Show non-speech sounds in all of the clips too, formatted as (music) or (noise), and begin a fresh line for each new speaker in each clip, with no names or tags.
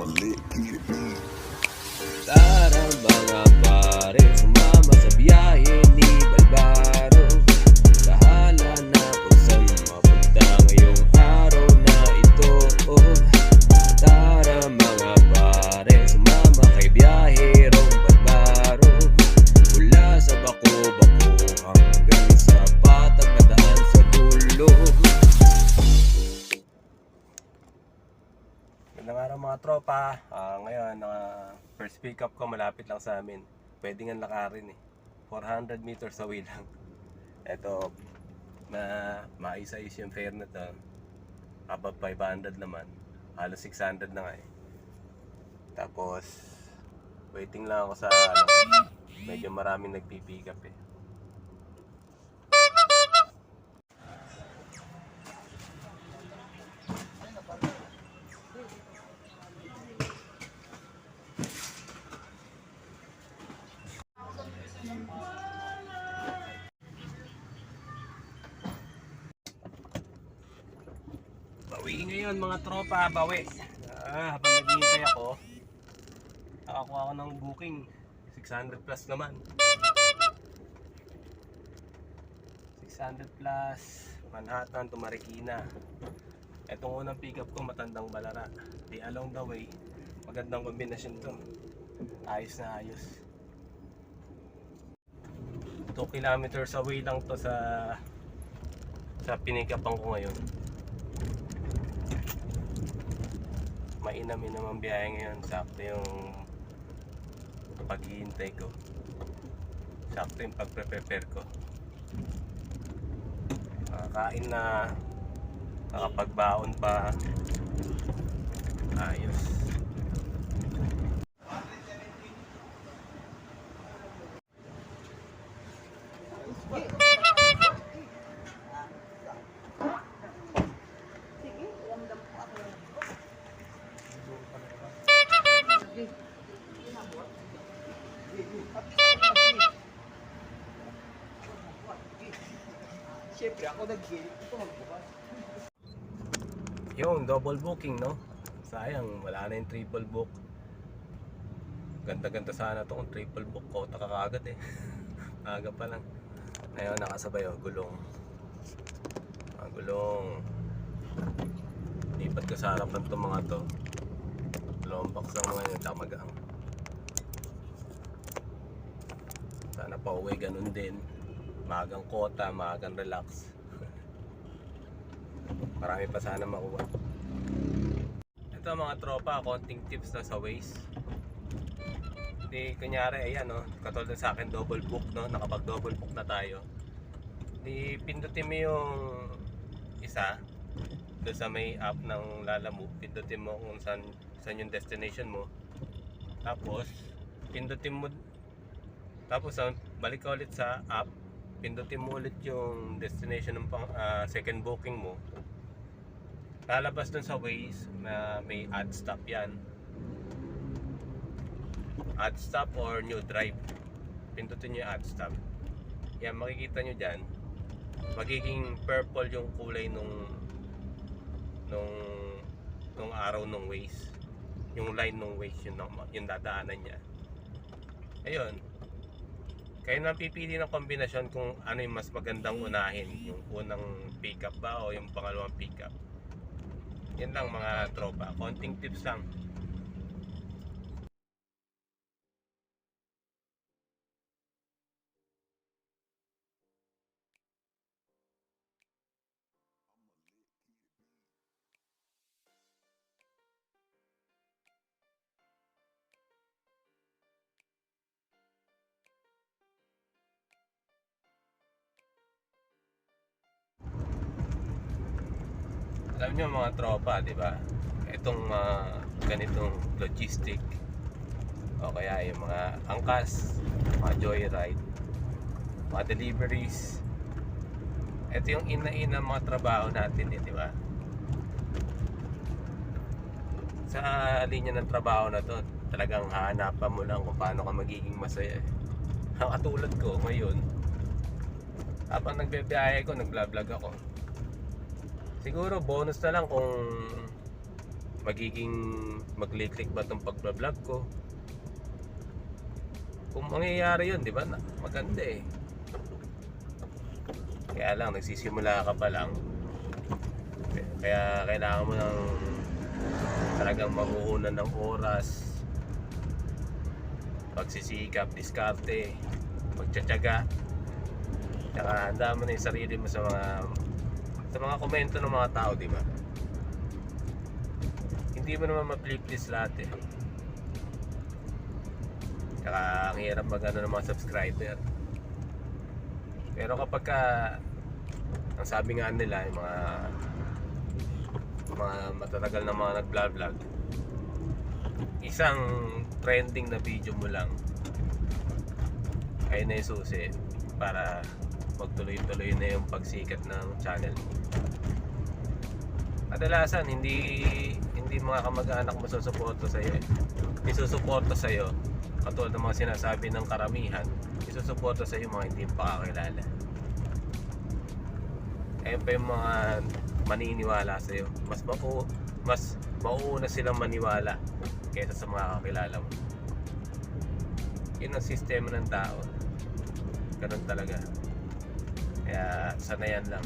I'ma let eat it. Tropa. Ah, ngayon, ah, first pick up ko malapit lang sa amin. Pwede nga lakarin eh. 400 meters away lang. Ito, na maisa-is yung fare na to. Above 500 naman. Halos 600 na nga eh. Tapos, waiting lang ako sa ano, medyo maraming nagpipick up eh. Ngayon mga tropa, bawi. Ah, habang naghihintay ako, nakakuha ako ng booking. 600 plus naman. 600 plus, Manhattan to Marikina. Etong unang pick up ko, matandang balara. Di along the way, magandang kombinasyon to. Ayos na ayos. 2 kilometers away lang to sa sa pinikapan ko ngayon. Mainamin naman biyahe ngayon. Sakto yung paghihintay ko. Sakto yung pagpre-prepare ko. Nakakain na nakapagbaon pa. Ayos.
Siyempre, ako nag-gate. Ito magbukas.
Yung double booking, no? Sayang, wala na yung triple book. Ganda-ganda sana to kung triple book ko. Taka kaagad eh. (laughs) Aga pa lang. Ayun, nakasabay oh, gulong. Ah, gulong. Lipat ko sa harapan to mga to. Dalawang box lang mga yun, tsaka magaang. Sana pa uwi ganun din. Maagang kota, maagang relax. Marami pa sana makuha. Ito mga tropa, konting tips na sa Waze. Di kunyari, ayan no, katulad sa akin double book no, nakapag double book na tayo. Di pindutin mo yung isa doon sa may app ng Lalamove, pindutin mo kung saan, saan yung destination mo. Tapos, pindutin mo tapos ah, balik ka ulit sa app, pindutin mo ulit yung destination ng pang, ah, second booking mo. Lalabas dun sa Waze na may add stop yan. Add stop or new drive. Pindutin nyo yung add stop. Yan, makikita nyo dyan. Magiging purple yung kulay nung nung nung araw nung Waze. Yung line nung Waze, yung, yung dadaanan niya. Ayun, kayo na pipili ng kombinasyon kung ano yung mas magandang unahin. Yung unang pickup ba o yung pangalawang pickup. Yan lang mga tropa. Konting tips lang. Alam nyo mga tropa, di ba? Itong mga ganitong logistic o kaya yung mga angkas, mga joyride, mga deliveries. Ito yung ina-ina mga trabaho natin, eh, di ba? Sa linya ng trabaho na to, talagang hahanapan mo lang kung paano ka magiging masaya. eh. Ang katulad ko ngayon, habang nagbebiyahe ko, nagblog ako. Siguro bonus na lang kung magiging magliklik ba itong pagbablog ko. Kung mangyayari yun, di ba? Maganda eh. Kaya lang, nagsisimula ka pa lang. Kaya kailangan mo ng talagang mahuhunan ng oras, pagsisikap, diskarte, pagtsatsaga. Tsaka handa mo na yung sarili mo sa mga sa mga komento ng mga tao, di ba? Hindi mo naman ma-please lahat eh. Tsaka ang hirap mag ano ng mga subscriber. Pero kapag ka ang sabi nga nila yung mga mga matatagal na mga nag-vlog isang trending na video mo lang ay na susi para magtuloy-tuloy na yung pagsikat ng channel. Kadalasan hindi hindi mga kamag-anak mo susuporta sa iyo. Isusuporta sa iyo katulad ng mga sinasabi ng karamihan, isusuporta sa iyo mga hindi pa kakilala. Ayun pa yung mga maniniwala sa iyo. Mas mau mas mauuna silang maniwala kaysa sa mga kakilala mo. Yun ang sistema ng tao. Ganun talaga. Kaya sanayan lang.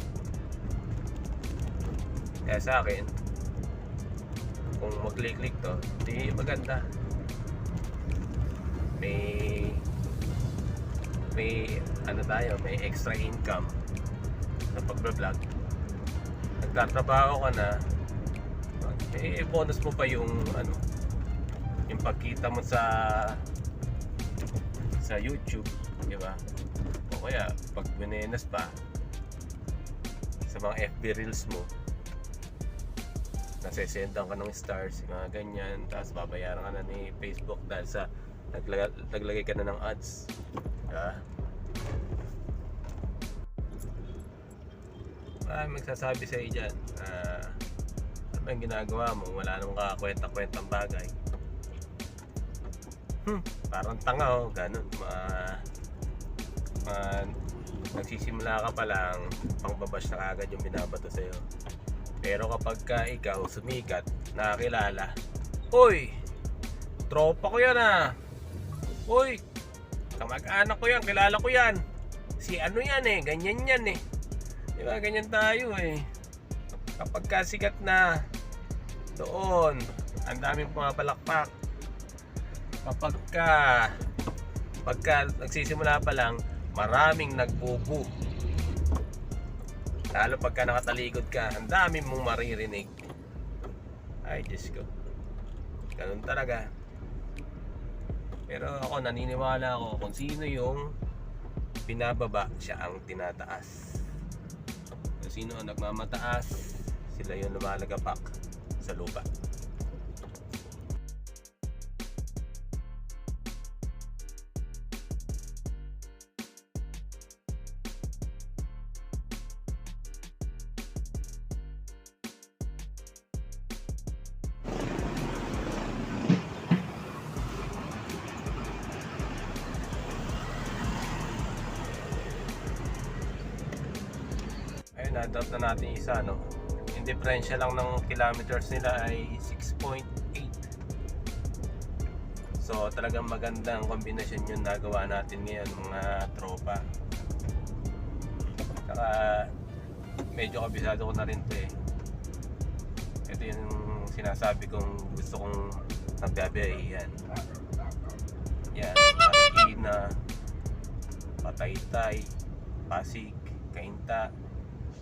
Kaya sa akin, kung mag-click-click to, di maganda. May may ano tayo, may extra income sa pagbablog. Nagtatrabaho ka na, eh bonus mo pa yung ano, yung pagkita mo sa sa YouTube, di ba? Kaya pag binenas pa sa mga FB Reels mo, nasesendan ka ng stars, mga ganyan, tapos babayaran ka na ni Facebook dahil sa naglagay, naglagay ka na ng ads. Diba? Marami magsasabi sa iyo dyan na ano ba yung ginagawa mo? Wala namang kakakwenta-kwentang bagay. Hmm, parang tanga oh, ganun. Ma, ma, nagsisimula ka pa lang, pangbabash na agad yung binabato sa'yo. Pero kapag ka ikaw sumikat, nakakilala, Uy! Tropa ko yan ah! Uy! Kamag-anak ko yan, kilala ko yan. Si ano yan eh, ganyan yan eh. Di ba, ganyan tayo eh. Kapag ka sikat na, doon, ang daming pumapalakpak. Kapag ka, pagka nagsisimula pa lang, maraming nagbubu. Lalo pagka nakatalikod ka, ang dami mong maririnig. Ay, Diyos ko. Ganun talaga. Pero ako naniniwala ako kung sino yung binababa, siya ang tinataas. Kung sino ang nagmamataas, sila yung lumalagapak sa lupa. Ayun, na-drop na natin isa, no? Yung differential lang ng kilometers nila ay 6.8. So, talagang magandang kombinasyon yung nagawa natin ngayon, mga tropa. Saka, medyo kabisado ko na rin to eh. Ito yung sinasabi kong gusto kong nagbiyabiyahe yan. Yan, Marikina, Pataytay, Pasig, Kainta,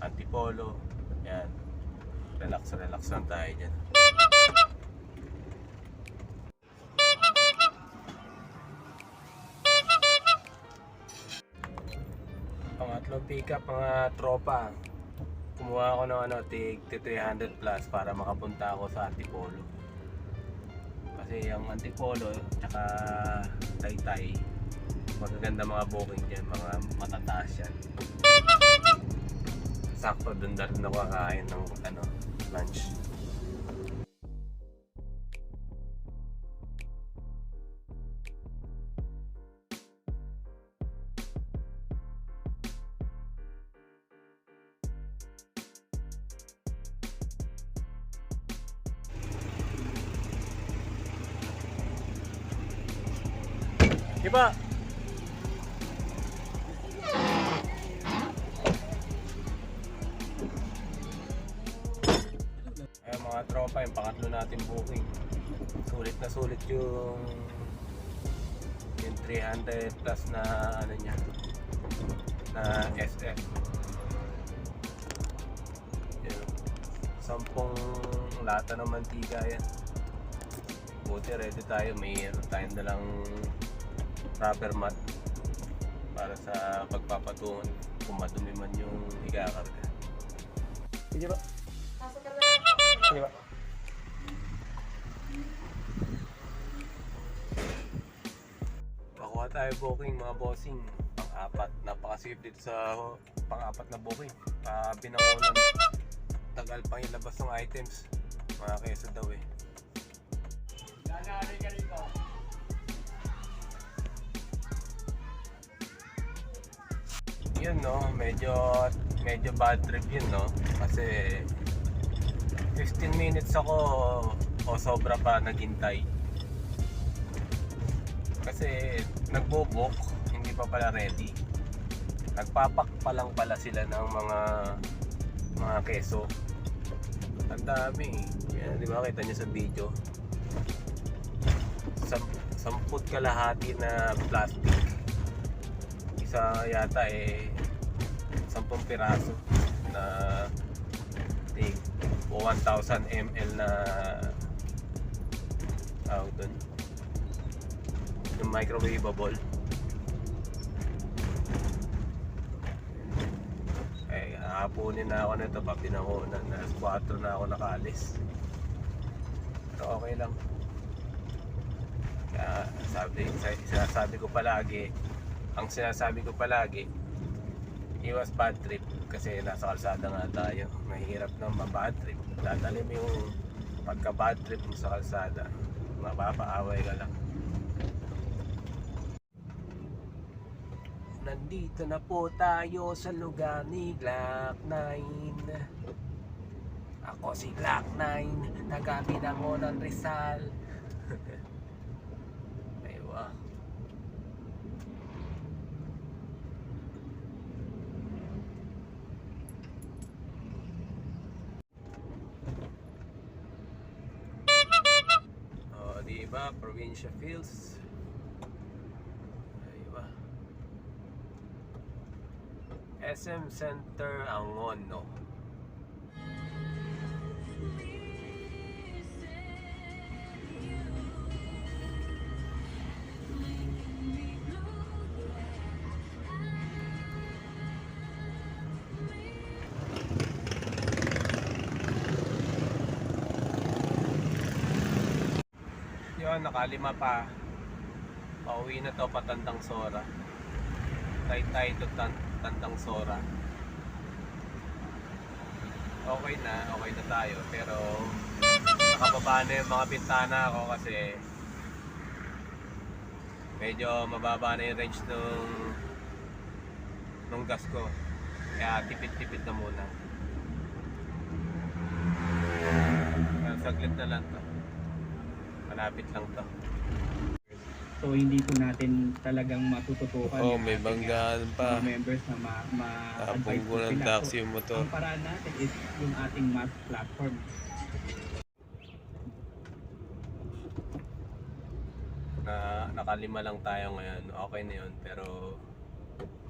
Antipolo. Yan. Relax, relax lang tayo dyan. Pangatlong pick-up, mga tropa. Kumuha ako ng ano, tig 300 plus para makapunta ako sa Antipolo. Kasi yung Antipolo, tsaka Taytay, magaganda mga booking dyan, mga matataas yan sakto doon na rin kakain ng ano, lunch. Di pangatlo natin booking. Sulit na sulit yung yung 300 plus na ano niya na SF. Yun. Sampung lata ng mantika yan. Buti ready tayo. May ano tayong dalang rubber mat para sa pagpapatungan kung madumi man yung ikakarga. Sige ba? Sige ba? Pakuha tayo booking mga bossing. Pang-apat. Napaka-safe dito sa pang-apat na booking. Pa binangonan. Tagal pang ilabas ng items. Mga kesa daw eh.
Nanari ka rito.
Yun no, medyo medyo bad trip yun no. Kasi 15 minutes ako o sobra pa naghintay. Kasi nagbo-book, hindi pa pala ready. Nagpapak pa lang pala sila ng mga mga keso. Ang dami. Yan, di ba kita niyo sa video? Sam samput kalahati na plastic. Isa yata eh 10 piraso na tig 1,000 ml na tawag doon yung microwavable. Eh hapunin na ako nito pa pinakunan na 4 na ako nakaalis. Pero okay lang. Kaya sabi, sinasabi ko palagi ang sinasabi ko palagi iwas bad trip kasi nasa kalsada nga tayo. Mahirap na mabad trip. Dadali mo yung pagka bad trip mo sa kalsada. Mapapaaway ka lang Nandito na po tayo sa lugar ni Glock 9 Ako si Glock 9 Taga-binang ko ng Rizal (laughs) Aywa Oh, di ba? Provincia Fields. Aywa. SM Center Angono. Yun, nakalima pa. Pauwi na to patandang Sora. Tay-tay to tan tandang Sora. Okay na, okay na tayo. Pero nakababa na yung mga bintana ko kasi medyo mababa na yung range nung nung gas ko. Kaya tipid-tipid na muna. Saglit na lang to. Malapit lang to.
So hindi po natin talagang matututukan
Oh, may banggaan pa.
mga members na ma, ma
Tapong ko ng taxi yung
So,
motor.
ang paraan natin is yung ating map platform.
na nakalima lang tayo ngayon, okay na yun. Pero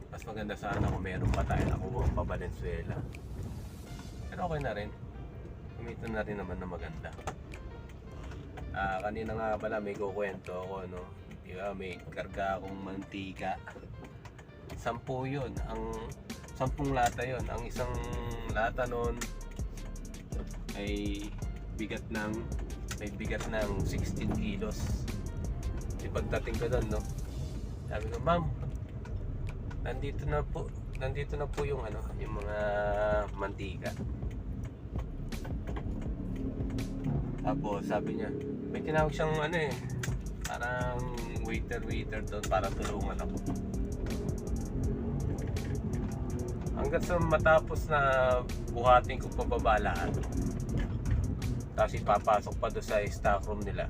mas maganda sana kung meron pa tayo nakuha pa Valenzuela. Pero okay na rin. Kumita na rin naman na maganda. Ah, kanina nga pala may kukwento ako, no? Di may karga akong mantika. Sampu yun. Ang sampung lata yun. Ang isang lata nun ay bigat ng may bigat ng 16 kilos. Di pagdating ko doon, no? Sabi ko, ma'am, nandito na po, nandito na po yung ano, yung mga mantika. Tapos sabi niya, may tinawag siyang ano eh, parang waiter-waiter doon para tulungan ako. Hanggang sa matapos na buhatin ko pababa lahat. Tapos ipapasok pa doon sa stock room nila.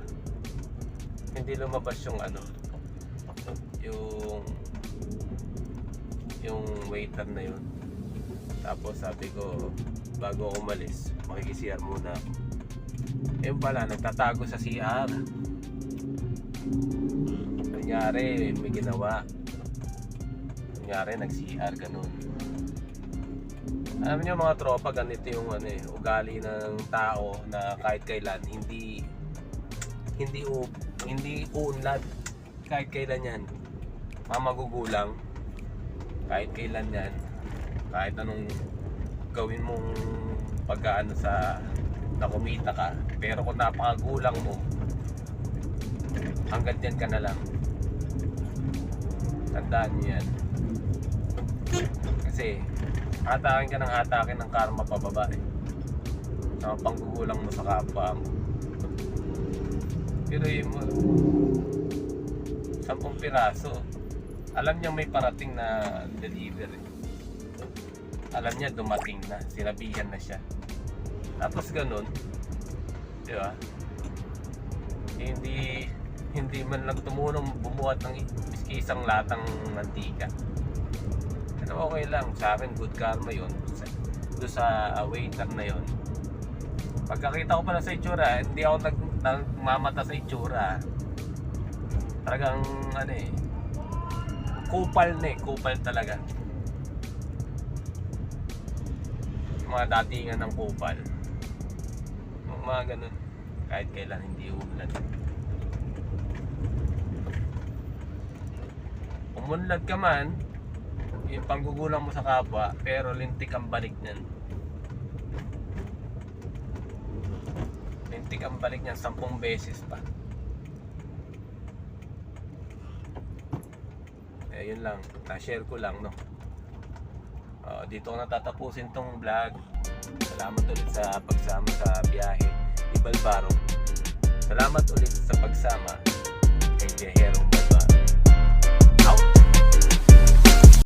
Hindi lumabas yung ano, yung yung waiter na yun. Tapos sabi ko, bago ako umalis, makikisiyar muna ako. Yun pala, nagtatago sa CR. Kunyari, may ginawa. Kunyari, nag-CR, ganun. Alam niyo mga tropa, ganito yung ano eh, ugali ng tao na kahit kailan hindi hindi u hindi uunlad kahit kailan yan. Mga magugulang kahit kailan yan kahit anong gawin mong pagkaano sa na kumita ka pero kung napakagulang mo hanggang dyan ka na lang. Tandaan nyo yan. Kasi hatakin ka ng hatakin ng karma pababa eh. Sa panggugulang mo sa kapwa mo. Pero yun mo sampung piraso. Alam niya may parating na delivery. Alam niya dumating na sinabihan na siya. Tapos ganun di ba? Hindi hindi man lang tumulong bumuhat ng miski isang latang mantika. Pero okay lang sa akin good karma yun. Sa, doon sa waiter na yun. Pagkakita ko pala sa itsura hindi ako nag, nagmamata sa itsura. Talagang ano eh kupal na eh kupal talaga. Mga datingan ng kupal. Mga ganun kahit kailan hindi umunlad umunlad ka man yung panggugulang mo sa kapwa pero lintik ang balik niyan. Lintik ang balik niyan sampung beses pa. Eh yun lang. Na-share ko lang no? Ah, dito ko natatapusin tong vlog. Salamat ulit sa pagsama sa biyahe ni Balbaro. Salamat ulit sa pagsama kay Viajero